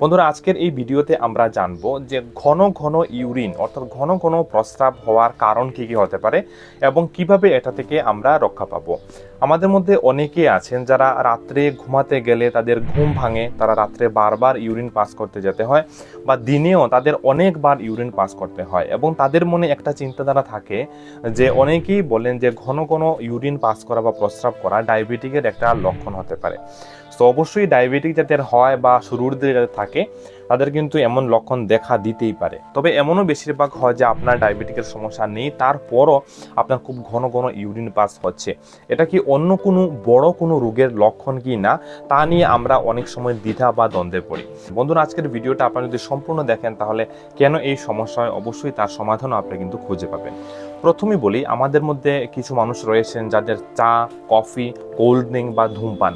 বন্ধুরা, আজকের এই ভিডিওতে আমরা জানব যে ঘন ঘন ইউরিন, অর্থাৎ ঘন ঘন প্রস্রাব হওয়ার কারণ কি কি হতে পারে এবং কীভাবে এটা থেকে আমরা রক্ষা পাবো। আমাদের মধ্যে অনেকে আছেন যারা রাত্রে ঘুমাতে গেলে তাদের ঘুম ভাঙে, তারা রাত্রে বারবার ইউরিন পাস করতে যেতে হয় বা দিনেও তাদের অনেকবার ইউরিন পাস করতে হয় এবং তাদের মনে একটা চিন্তাধারা থাকে যে অনেকেই বলেন যে ঘন ঘন ইউরিন পাস করা বা প্রস্রাব করা ডায়াবেটিকের একটা লক্ষণ হতে পারে। তো অবশ্যই ডায়াবেটিক যাদের হয় বা শুরুর দিকে যাদের থাকে, তাদের কিন্তু এমন লক্ষণ দেখা দিতেই পারে। তবে এমনও বেশিরভাগ হয় যে আপনার ডায়াবেটিকের সমস্যা নেই, তারপরও আপনার খুব ঘন ঘন ইউরিন পাস হচ্ছে। এটা কি অন্য কোনো বড় কোনো রোগের লক্ষণ কি না, তা নিয়ে আমরা অনেক সময় দ্বিধা বা দ্বন্দ্বে পড়ি। বন্ধুরা, আজকের ভিডিওটা আপনারা যদি সম্পূর্ণ দেখেন, তাহলে কেন এই সমস্যা অবশ্যই তার সমাধানও আপনি কিন্তু খুঁজে পাবেন। প্রথমেই বলি, আমাদের মধ্যে কিছু মানুষ রয়েছেন যাদের চা, কফি কোল্ড ড্রিঙ্ক বা ধূমপান।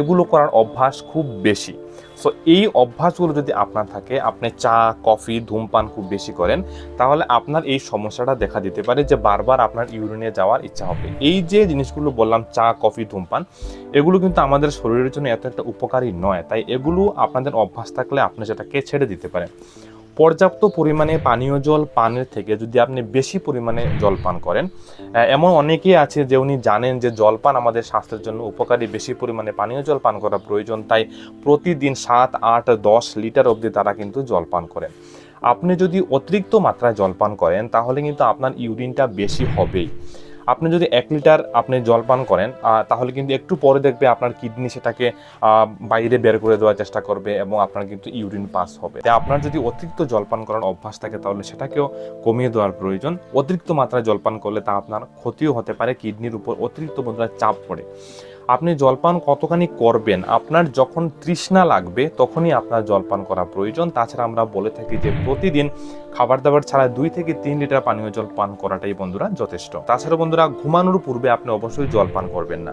এগুলো করার অভ্যাস খুব বেশি। সো এই অভ্যাসগুলো যদি আপনার থাকে, আপনি চা, কফি, ধূমপান খুব বেশি করেন, তাহলে আপনার এই সমস্যাটা দেখা দিতে পারে যে বারবার আপনার ইউরিনে যাওয়ার ইচ্ছা হবে। এই যে জিনিসগুলো বললাম, চা, কফি, ধূমপান, এগুলো কিন্তু আমাদের শরীরের জন্য এত একটা উপকারী নয়। তাই এগুলো আপনাদের অভ্যাস থাকলে আপনি সেটাকে ছেড়ে দিতে পারেন। পর্যাপ্ত পরিমাণে পানীয় জল পানের থেকে যদি আপনি বেশি পরিমাণে জল পান করেন এমন অনেকেই আছে যে উনি জানেন যে জলপান আমাদের স্বাস্থ্যের জন্য উপকারী, বেশি পরিমাণে পানীয় জল পান করা প্রয়োজন, তাই প্রতিদিন সাত, আট, দশ লিটার অবধি তারা কিন্তু জল পান করেন। আপনি যদি অতিরিক্ত মাত্রায় জল পান করেন, তাহলে কিন্তু আপনার ইউরিনটা বেশি হবেই। আপনি যদি এক লিটার আপনি জল পান করেন তাহলে কিন্তু একটু পরে দেখবে আপনার কিডনি সেটাকে বাইরে বের করে দেওয়ার চেষ্টা করবে এবং আপনার কিন্তু ইউরিন পাস হবে। তাই আপনার যদি অতিরিক্ত জলপান করার অভ্যাস থাকে, তাহলে সেটাকেও কমিয়ে দেওয়ার প্রয়োজন। অতিরিক্ত মাত্রায় জলপান করলে তা আপনার ক্ষতিও হতে পারে, কিডনির উপর অতিরিক্ত মাত্রায় চাপ পড়ে। আপনি জলপান কতখানি করবেন? আপনার যখন তৃষ্ণা লাগবে, তখনই আপনার জলপান করা প্রয়োজন। তাছাড়া আমরা বলে থাকি যে প্রতিদিন খাবার দাবার ছাড়া দুই থেকে তিন লিটার পানীয় জল পান করাটাই বন্ধুরা যথেষ্ট। তাছাড়া বন্ধুরা, ঘুমানোর পূর্বে আপনি অবশ্যই জল পান করবেন না।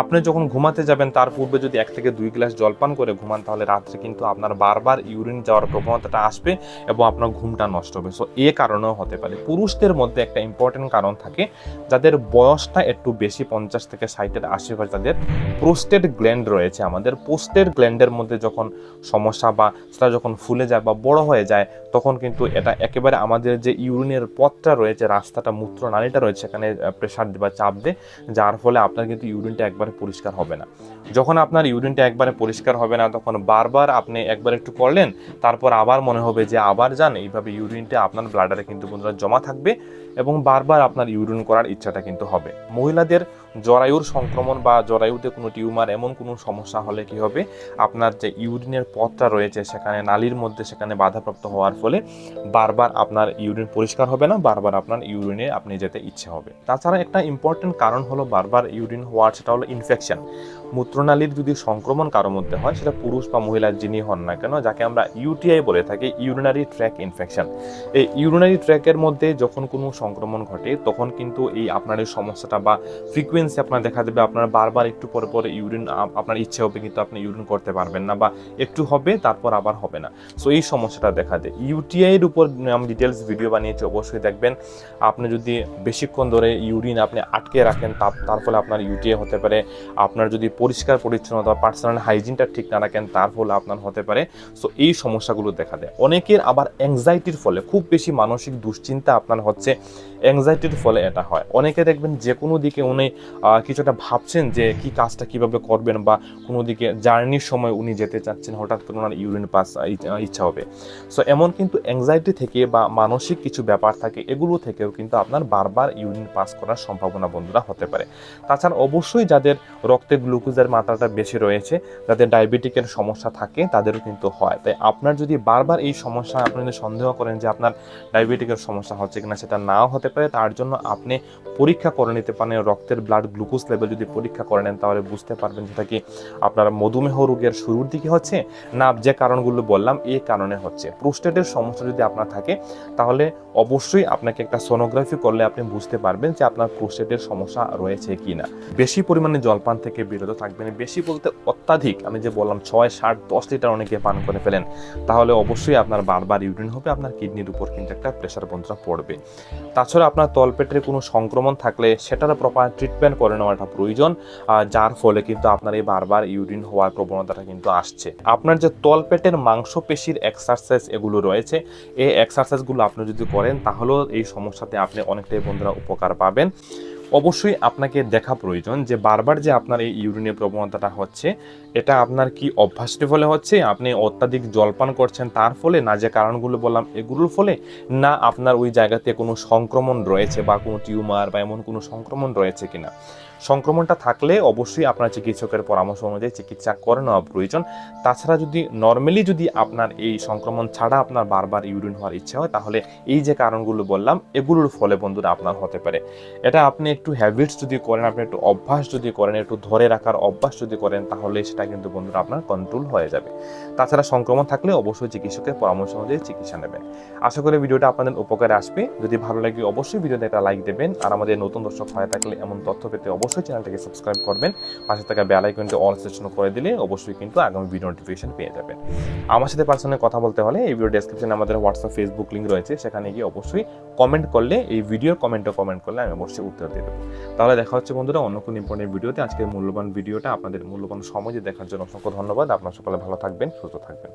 আপনি যখন ঘুমাতে যাবেন, তার পূর্বে যদি এক থেকে দুই গ্লাস জল পান করে ঘুমান, তাহলে রাত্রে কিন্তু আপনার বারবার ইউরিন যাওয়ার প্রবণতাটা আসবে এবং আপনার ঘুমটা নষ্ট হবে। সো এ কারণেও হতে পারে। পুরুষদের মধ্যে একটা ইম্পর্টেন্ট কারণ থাকে, যাদের বয়সটা একটু বেশি, পঞ্চাশ থেকে ষাটের আশেপাশে তাদের প্রোস্টেট গ্ল্যান্ড রয়েছে আমাদের। পোস্টের গ্ল্যান্ডের মধ্যে যখন সমস্যা বা সেটা যখন ফুলে যায় বা বড় হয়ে যায়, তখন কিন্তু এটা একেবারে আমাদের যে ইউরিনের পথটা রয়েছে, রাস্তাটা, মূত্র নালীটা রয়েছে, সেখানে প্রেশার বা চাপ দেয়, যার ফলে আপনার কিন্তু ইউরিনটা একবারে পরিষ্কার হবে না। যখন আপনার ইউরিনটা একবারে পরিষ্কার হবে না, তখন বারবার আপনি একবার একটু করলেন, তারপর আবার মনে হবে যে আবার যান, এইভাবে ইউরিনটা আপনার ব্লাডারে কিন্তু বন্ধুরা জমা থাকবে এবং বারবার আপনার ইউরিন করার ইচ্ছাটা কিন্তু হবে। মহিলাদের জরায়ুর সংক্রমণ বা জরায়ুতে কোনো টিউমার, এমন কোনো সমস্যা হলে কি হবে? আপনার যে ইউরিনের পথটা রয়েছে সেখানে, নালীর মধ্যে সেখানে বাধাপ্রাপ্ত হওয়ার ফলে বারবার আপনার ইউরিন পরিষ্কার হবে না, বারবার আপনার ইউরিনে আপনি যেতে ইচ্ছে হবে। তাছাড়া একটা ইম্পর্টেন্ট কারণ হলো বারবার ইউরিন হওয়ার, সেটা হলো ইনফেকশন মূত্রনালীর যদি সংক্রমণ কারোর মধ্যে হয়, সেটা পুরুষ বা মহিলার যিনি হন না কেন, যাকে আমরা ইউটিআই বলে থাকি ইউরিনারি ট্র্যাক ইনফেকশন এই ইউরিনারি ট্র্যাকের মধ্যে যখন কোনো সংক্রমণ ঘটে, তখন কিন্তু এই আপনার এই সমস্যাটা বা ফ্রিকোয়েন্সি আপনার দেখা দেবে, আপনার বারবার একটু পরে পরে ইউরিন আপনার ইচ্ছে হবে কিন্তু আপনি ইউরিন করতে পারবেন না বা একটু হবে, তারপর আবার হবে না। সো এই সমস্যাটা দেখা দেয়। ইউটিআইয়ের উপর আমি ডিটেলস ভিডিও বানিয়েছি, অবশ্যই দেখবেন। আপনি যদি বেশিক্ষণ ধরে ইউরিন আপনি আটকে রাখেন তার- ফলে আপনার ইউটিআই হতে পারে। আপনার যদি পরিষ্কার পরিচ্ছন্নতা পার্সোনাল হাইজিনটা ঠিক না রাখেন, তার ফলে আপনার হতে পারে। সো এই সমস্যাগুলো দেখা দেয়। অনেকের আবার অ্যাংজাইটির ফলে, খুব বেশি মানসিক দুশ্চিন্তা আপনার হচ্ছে অ্যাংজাইটির ফলে এটা হয়। অনেকে দেখবেন যে কোনো দিকে উনি আহ, কিছুটা ভাবছেন যে কি কাজটা কীভাবে করবেন বা কোনো দিকে জার্নির সময় উনি যেতে চাচ্ছেন হঠাৎ করে ওনার ইউরিন পাস ইচ্ছা হবে। সো এমন কিন্তু অ্যাংজাইটি থেকে বা মানসিক কিছু ব্যাপার থাকে এগুলো থেকেও কিন্তু আপনার বারবার ইউরিন পাস করার সম্ভাবনা বন্ধুরা হতে পারে। তাছাড়া অবশ্যই যাদের রক্তে গ্লুকোজের মাত্রাটা বেশি রয়েছে যাদের ডায়াবেটিকের সমস্যা থাকে তাদেরও কিন্তু হয়। তাই আপনার যদি বারবার এই সমস্যা আপনি যদি সন্দেহ করেন যে আপনার ডায়াবেটিকের সমস্যা হচ্ছে কিনা সেটা নাও হতে পারে তার জন্য আপনি পরীক্ষা করে নিতে পারেন রক্তের ব্লাড গ্লুকোজ লেভেল যদি পরীক্ষা করে নেন, তাহলে বুঝতে পারবেন যেটা কি আপনার মধুমেহ রোগের শুরুর দিকে হচ্ছে না যে কারণগুলো বললাম এই কারণে হচ্ছে। প্রোস্টেটের সমস্যা যদি আপনার থাকে, তাহলে অবশ্যই আপনাকে একটা সোনোগ্রাফি করলে আপনি বুঝতে পারবেন যে আপনার প্রোস্টেটের সমস্যা রয়েছে কি না বেশি পরিমাণে জলপান থেকে বিরত থাকবেন। বেশি বলতে অত্যাধিক, আমি যে বললাম ছয় ষাট দশ লিটার অনেকে পান করে ফেলেন, তাহলে অবশ্যই আপনার বারবার ইউরিন হবে, আপনার কিডনির উপর কিন্তু একটা প্রেশার বন্ধুরা পড়বে। তাছাড়া আপনার তলপেটের কোনো সংক্রমণ থাকলে সেটার প্রপার ট্রিটমেন্ট ট্রিটমেন্ট করে নেওয়াটা প্রয়োজন যার ফলে কিন্তু আপনার এই বারবার ইউরিন হওয়ার প্রবণতাটা কিন্তু আসছে। আপনার যে তলপেটের মাংসপেশির এক্সারসাইজ এগুলো রয়েছে, এই এক্সারসাইজগুলো আপনি যদি করেন, তাহলেও এই সমস্যাতে আপনি অনেকটাই বন্ধুরা উপকার পাবেন। অবশ্যই আপনাকে দেখা প্রয়োজন যে বারবার যে আপনার এই ইউরিনের প্রবণতাটা হচ্ছে, এটা আপনার কি অভ্যাসটি ফলে হচ্ছে? আপনি অত্যাধিক জলপান করছেন তার ফলে না যে কারণগুলো বললাম, এগুলোর ফলে না আপনার ওই জায়গাতে কোনো সংক্রমণ রয়েছে বা কোনো টিউমার বা এমন কোনো সংক্রমণ রয়েছে কিনা? সংক্রমণটা থাকলে অবশ্যই আপনার চিকিৎসকের পরামর্শ অনুযায়ী চিকিৎসা করে নেওয়া প্রয়োজন। তাছাড়া যদি নর্মালি যদি আপনার এই সংক্রমণ ছাড়া আপনার বারবার ইউরিন হওয়ার ইচ্ছা হয়, তাহলে এই যে কারণগুলো বললাম, এগুলোর ফলে বন্ধুরা আপনার হতে পারে। এটা আপনি একটু হ্যাবিটস যদি করেন, আপনি একটু অভ্যাস যদি করেন, একটু ধরে রাখার অভ্যাস যদি করেন, তাহলে সেটা কিন্তু বন্ধুরা আপনার কন্ট্রোল হয়ে যাবে। তাছাড়া সংক্রমণ থাকলে অবশ্যই চিকিৎসকের পরামর্শ অনুযায়ী চিকিৎসা নেবেন। আশা করি ভিডিওটা আপনাদের উপকারে আসবে। যদি ভালো লাগে অবশ্যই ভিডিওতে একটা লাইক দেবেন। আর আমাদের নতুন দর্শক হয়ে থাকলে এমন তথ্য পেতে অবশ্যই চ্যানেলটাকে সাবস্ক্রাইব করবেন। পাশে থাকা বেল আইকনটি অল সেকশন করে দিলে অবশ্যই কিন্তু আগামী ভিডিও নোটিফিকেশন পেয়ে যাবেন। আমার সাথে পার্সোনালি কথা বলতে হলে এই ভিডিও ডেসক্রিপশনে আমাদের হোয়াটসঅ্যাপ ফেসবুক লিঙ্ক রয়েছে। সেখানে গিয়ে অবশ্যই কমেন্ট করলে, এই ভিডিওর কমেন্টে কমেন্ট করলে আমি অবশ্যই উত্তর দিয়ে দেবো। তাহলে দেখা হচ্ছে বন্ধুরা অন্য কোনো ইম্পর্টেন্ট ভিডিওতে আজকের মূল্যবান ভিডিওটা আপনাদের মূল্যবান সময় দেখার জন্য অসংখ্য ধন্যবাদ। আপনার সকলে ভালো থাকবেন, সুস্থ থাকবেন।